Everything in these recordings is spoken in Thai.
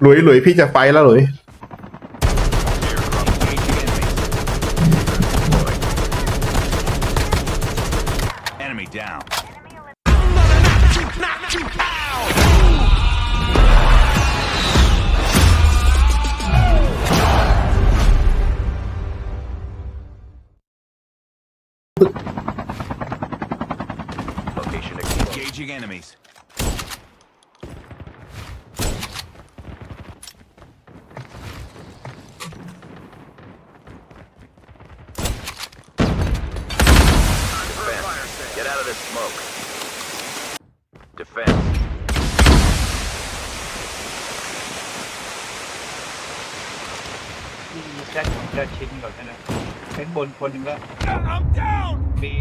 หลุยหลุยพี่จะไฟแล้วหลุย smoke. Defense. ที่แจ็คของจะชินก่อนนะเป็นบนคนหนึ่งก็มี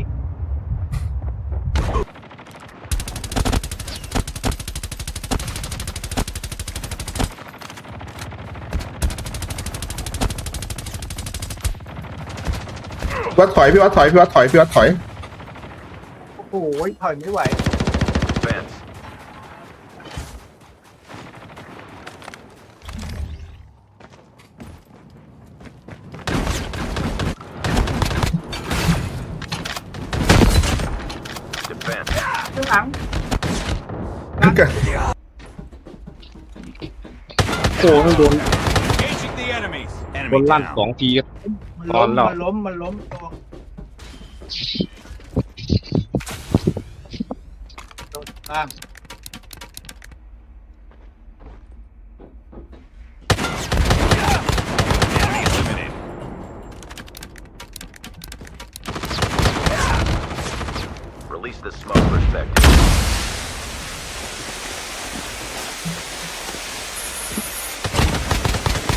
วัดถอยพี่วัดถอยพี่วัดถอยพี่วัดถอย โอ้โหถอยไม่ไหว Defense. ข้างหลังโอ้ไม่โดน Engaging the enemies. โด Enemy นลั่น down. สองทีก็มันตอล้นมแล้วมันล้มมันล้มตัว โดนล่าง Enemy eliminated. Release the smoke perspective.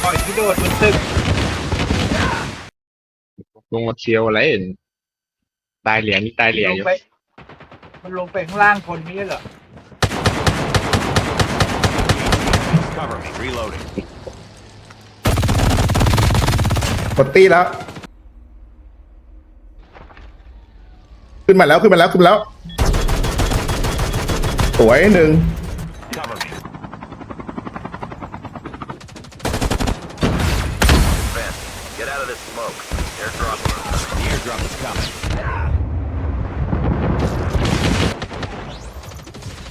ปล่อยที่โดดบนตึกลงมาเชียวอะไรตายเหรียญนี่ตายเหรียญลองยู่ไป มันลงไปข้างล่างคนนี้เหรอ Cover me. Reloading. หมดตีแล้ว ขึ้นมาแล้วขึ้นมาแล้วขึ้นมาแล้ว สวยหนึ่ง Cover me. Defense. Get out of this smoke. Airdrop. The airdrop is coming.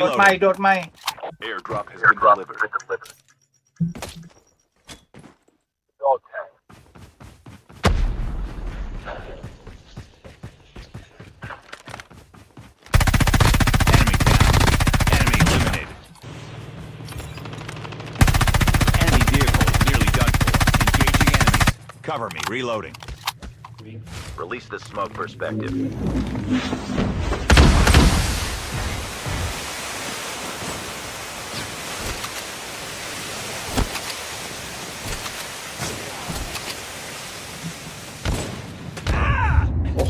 โดดไม่ Reloading. โดดไม่ Airdrop has been delivered. Enemy down. Enemy eliminated. Enemy vehicle is nearly done for. Engaging enemies. Cover me. Reloading. Release the smoke perspective.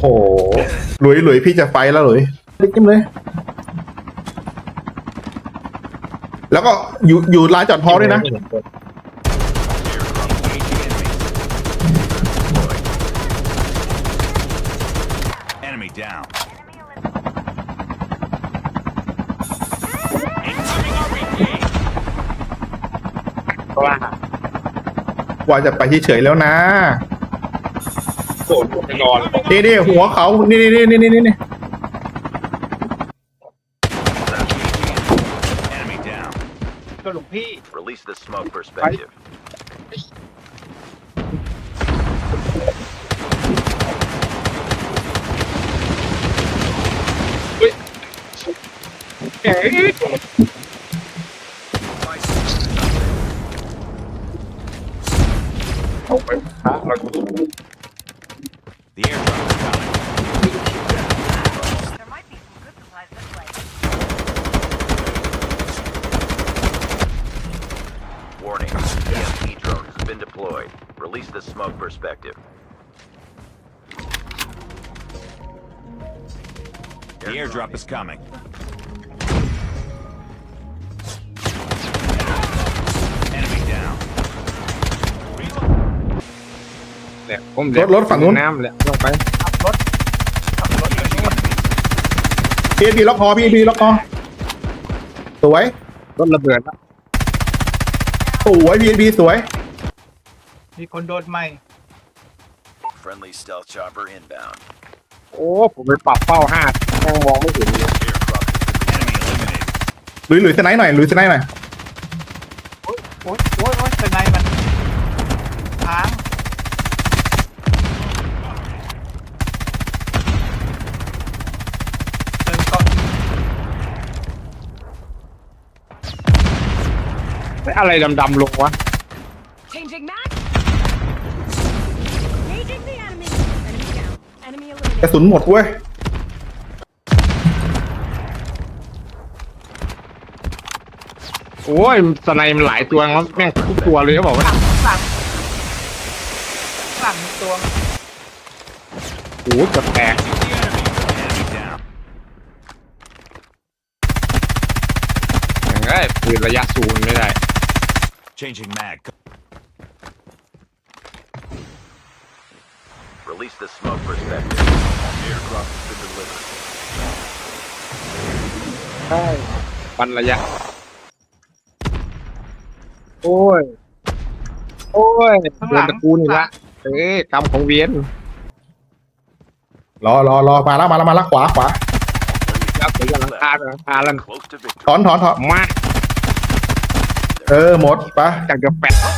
โอ้โหหลุยหลุยพี่จะไฟแล้วหลุยจิ้มเลย แล้วก็อยู่อยู่ร้านจอดฮอด้วยนะ Airdrop engaging enemies. Enemy down. Incoming RPG. เพราะว่าว่าจะไปเฉยๆแล้วนะ โดนไปนอนนี่นี่หัวเขานี่นี่นี่นี่นี่นี่ Enemy down. ก็หลวงพี่ Release the smoke perspective. เอ๊ะเอาไปพระเรา The airdrop's coming. There might be some good supplies this way. Warning, EMP drone has been deployed. Release the smoke perspective. The airdrop is coming. เนี่ยผมรถรถฝั่งนู้น น้ำเลยลงไปขับรถขับรถไปนู่นพีพีล็อกคอพีพีล็อกคอสวยรถระเบิดแล้วสวยพีพีสวย มีคนโดนไหม Friendly stealth chopper inbound. โอ้ผมไปปรับเป้าห้ายังมองไม่เห็นเลย Aircraft enemy eliminated. หลุยหลุยสไนด์หน่อยหลุยสไนด์หน่อยโอ๊ยโอ๊ยโอ๊ยโอ๊ยเป็นไงมันค้างเติมก่อน เฮ้ย อะไรดำๆลงวะ Changing mag. Engaging the enemy. Enemy down. Enemy กระ eliminated. สุนหมดเว้ย โอ้ยสไนมันหลายตัวแล้วแม่งทุกตัวเลยเขาบอกว่าหลังหลังหลังมีตัวโอ้โหเกับแตก Enemy down. อย่างไรปืนระยะสูงไม่ได้ Changing mag. Release the smoke perspective. Airdrop has been delivered. ใช่ปันระยะ โอ้ย โอ้ยข้างเดิหลันง ตระกูลอีกละเอ้ยกรรมของเวียนรอรอรอมาแล้วมาแล้วมาแล้วขวาขวาแล้วผมกำลังคาหลังคาแล้ว Close to victory. ถอนถอนถอนมา เออหมดปะจากจะแปด